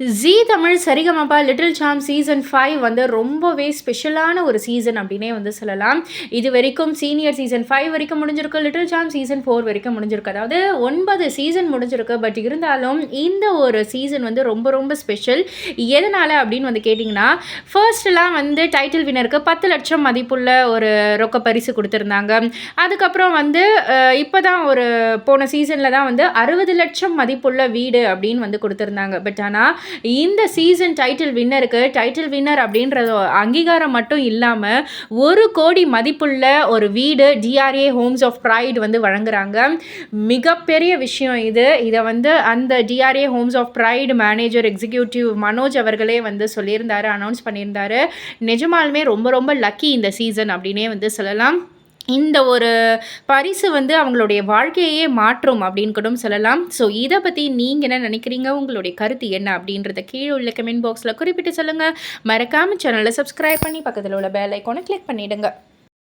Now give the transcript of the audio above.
Zee Tamil Sarigamapa little champs season five வந்து ரொம்பவே ஸ்பெஷலான ஒரு சீசன் அப்படின்னே வந்து சொல்லலாம். இது வரைக்கும் சீனியர் சீசன் ஃபைவ் வரைக்கும் முடிஞ்சிருக்கு லிட்டில் சாம் சீசன் ஃபோர் வரைக்கும் முடிஞ்சிருக்கு. அதாவது ஒன்பது சீசன் முடிஞ்சிருக்கு பட் இருந்தாலும் இந்த ஒரு சீசன் வந்து ரொம்ப ரொம்ப ஸ்பெஷல் எதனால் அப்படின்னு வந்து கேட்டிங்கன்னா ஃபர்ஸ்ட்லாம் வந்து டைட்டில் வினருக்கு பத்து லட்சம் மதிப்புள்ள ஒரு ரொக்க பரிசு கொடுத்துருந்தாங்க. அதுக்கப்புறம் வந்து இப்போ தான் ஒரு போன சீசனில் தான் வந்து அறுபது லட்சம் மதிப்புள்ள வீடு அப்படின்னு வந்து கொடுத்துருந்தாங்க. பட் ஆனால் இந்த சீசன் டைட்டில் வின்னருக்கு டைட்டில் வின்னர் அப்படின்றது அங்கீகாரம் மட்டும் இல்லாமல் ஒரு கோடி மதிப்புள்ள ஒரு வீடு டிஆர்ஏ ஹோம்ஸ் ஆஃப் ப்ரைட் வந்து வழங்குறாங்க. மிகப்பெரிய விஷயம் இது. இதை வந்து அந்த TRA homes of pride manager executive Manoj அவர்களே வந்து சொல்லியிருந்தாரு அனௌன்ஸ் பண்ணியிருந்தாரு. நிஜமாலுமே ரொம்ப ரொம்ப லக்கி இந்த சீசன் அப்படின்னே வந்து சொல்லலாம். இந்த ஒரு பரிசு வந்து அவங்களுடைய வாழ்க்கையே மாற்றும் அப்படின்னு கூட சொல்லலாம். ஸோ இதை பற்றி நீங்கள் என்ன நினைக்கிறீங்க? உங்களுடைய கருத்து என்ன அப்படின்றத கீழே உள்ள கமெண்ட் பாக்ஸில் குறிப்பிட்டு சொல்லுங்கள் மறக்காமல் சேனலை சப்ஸ்கிரைப் பண்ணி பக்கத்தில் உள்ள பெல் ஐக்கானை கிளிக் பண்ணிவிடுங்க